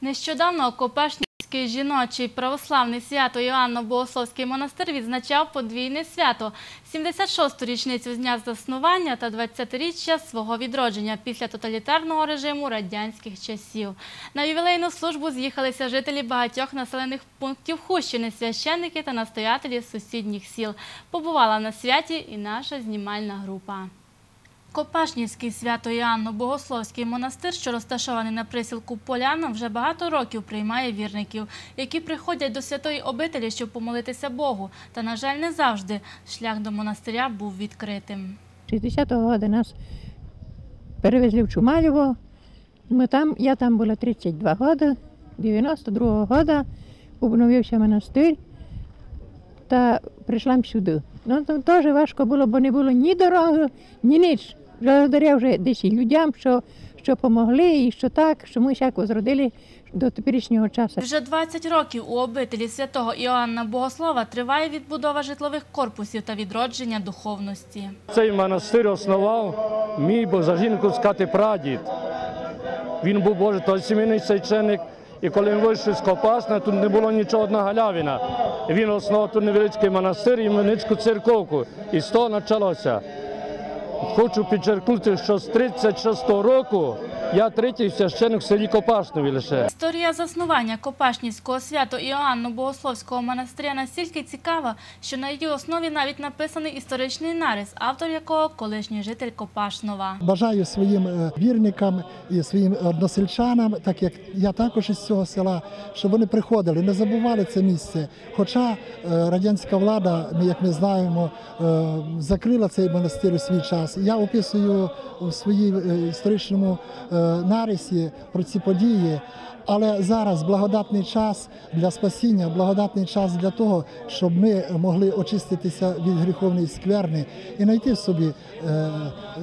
Нещодавно Копешнівський жіночий православний свято Іоанно-Богословський монастир відзначав подвійне свято – 76-ту річницю з дня заснування та 20-річчя свого відродження після тоталітарного режиму радянських часів. На ювілейну службу з'їхалися жителі багатьох населених пунктів Хущини, священники та настоятелі сусідніх сіл. Побувала на святі і наша знімальна група. Копашнівський свято Іоанно-Богословський монастир, що розташований на присілку Поляна, вже багато років приймає вірників, які приходять до святої обителі, щоб помолитися Богу. Та, на жаль, не завжди шлях до монастиря був відкритим. 60-го року нас перевезли в Чумалєво. Ми там, я там була 32 роки. 92-го року обновився монастир та прийшла сюди. Ну, теж важко було, бо не було ні дороги, ні ніч. Благодаря вже десь і людям, що, що помогли, і що так, що ми всяко зродили до теперішнього часу. Вже 20 років у обителі святого Іоанна Богослова триває відбудова житлових корпусів та відродження духовності. Цей монастир основав мій божажінківський прадід. Він був боже той сімейний священник, і коли він вийшов з Копасна, тут не було нічого одна галявина. Він основав тут невеличкий монастир і невеличку церковку. І з того почалося. Хочу підчеркнути, що з 36-го року я третій священник в селі Копашнові лише. Історія заснування Копашнівського свято Іоанно-Богословського монастиря настільки цікава, що на її основі навіть написаний історичний нарис, автор якого колишній житель Копашнова. Бажаю своїм е, вірникам і своїм односельчанам, так як я також із цього села, щоб вони приходили, не забували це місце. Хоча е, радянська влада, ми, як ми знаємо, е, закрила цей монастир у свій час. Я описую у своїй історичному е, нарисі про ці події. Але зараз благодатний час для спасіння, благодатний час для того, щоб ми могли очиститися від гріховної скверни і знайти в собі е,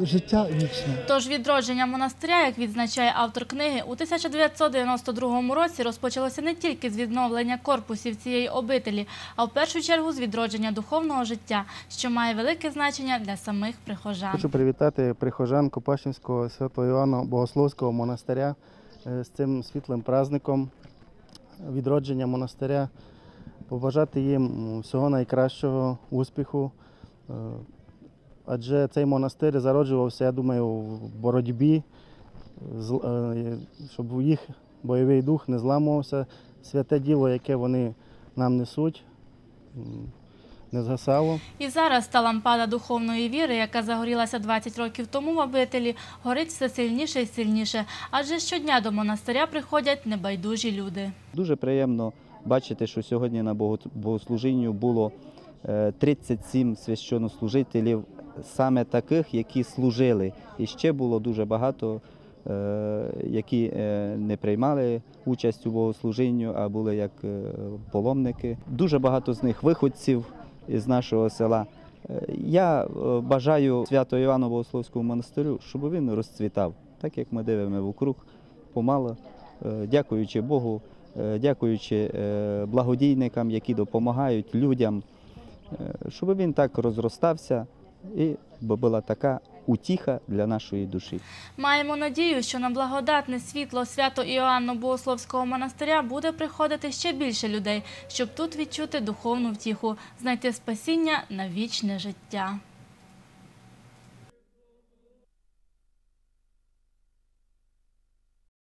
життя вічне. Тож відродження монастиря, як відзначає автор книги, у 1992 році розпочалося не тільки з відновлення корпусів цієї обителі, а в першу чергу з відродження духовного життя, що має велике значення для самих прихожан. Хочу привітати прихожан Копашинського святого Іоанна Богословського монастиря е, з цим світлим праздником відродження монастиря, побажати їм всього найкращого успіху. Е, Адже цей монастир зароджувався, я думаю, в боротьбі, е, щоб їх бойовий дух не зламувався. Святе діло, яке вони нам несуть, не згасало. І зараз та лампада духовної віри, яка загорілася 20 років тому в обителі, горить все сильніше і сильніше, адже щодня до монастиря приходять небайдужі люди. Дуже приємно бачити, що сьогодні на бого- богослужінню було е, 37 священнослужителів, саме таких, які служили. І ще було дуже багато, е, які е, не приймали участь у богослужінню, а були як е, паломники. Дуже багато з них виходців із нашого села. Е, Я е, бажаю свято Івану Богословському монастирю, щоб він розцвітав, так як ми дивимо вокруг, помало, е, дякуючи Богу, дякуючи благодійникам, які допомагають людям, щоб він так розростався і була така утіха для нашої душі. Маємо надію, що на благодатне світло свято Іоанно Богословського монастиря буде приходити ще більше людей, щоб тут відчути духовну втіху, знайти спасіння на вічне життя.